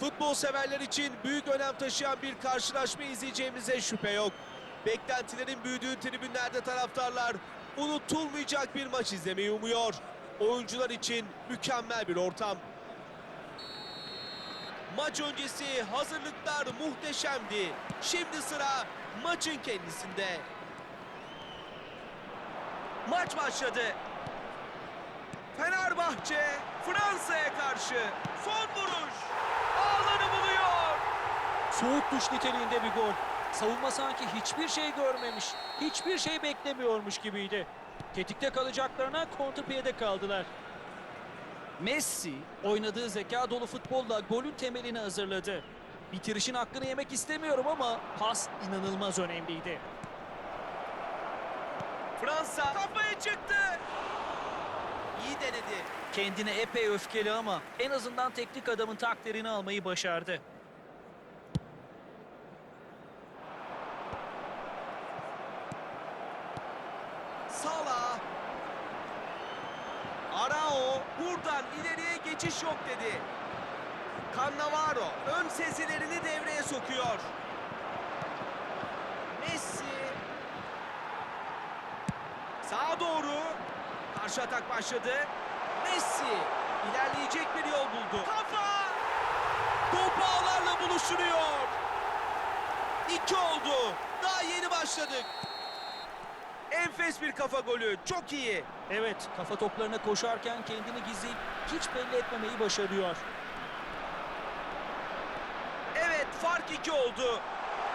Futbol severler için büyük önem taşıyan bir karşılaşma izleyeceğimize şüphe yok. Beklentilerin büyüdüğü tribünlerde taraftarlar unutulmayacak bir maç izlemeyi umuyor. Oyuncular için mükemmel bir ortam. Maç öncesi hazırlıklar muhteşemdi. Şimdi sıra maçın kendisinde. Maç başladı. Fenerbahçe Fransa'ya karşı son vuruş. Ağları buluyor. Soğuk duş niteliğinde bir gol. Savunma sanki hiçbir şey görmemiş, hiçbir şey beklemiyormuş gibiydi. Tetikte kalacaklarına kontrpiyede kaldılar. Messi oynadığı zeka dolu futbolla golün temelini hazırladı. Bitirişin hakkını yemek istemiyorum ama pas inanılmaz önemliydi. Fransa kafaya çıktı. İyi denedi. Kendine epey öfkeli ama en azından teknik adamın takdirini almayı başardı. Sala. Arao buradan ileriye geçiş yok dedi. Cannavaro ön sezilerini devreye sokuyor. Messi. Sağa doğru. Karşı atak başladı. Messi ilerleyecek bir yol buldu. Kafa! Top ağlarla buluşturuyor. İki oldu. Daha yeni başladık. Enfes bir kafa golü. Çok iyi. Evet, kafa toplarına koşarken kendini gizleyip hiç belli etmemeyi başarıyor. Evet fark iki oldu.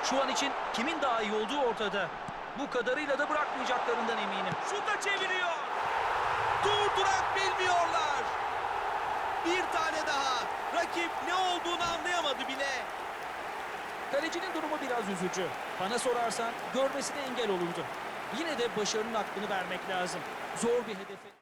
Şu an için kimin daha iyi olduğu ortada. Bu kadarıyla da bırakmayacaklarından eminim. Şuta çeviriyor. Durdurak bilmiyorlar. Bir tane daha. Rakip ne olduğunu anlayamadı bile. Kalecinin durumu biraz üzücü. Bana sorarsan görmesine engel olundu. Yine de başarının hakkını vermek lazım. Zor bir hedefe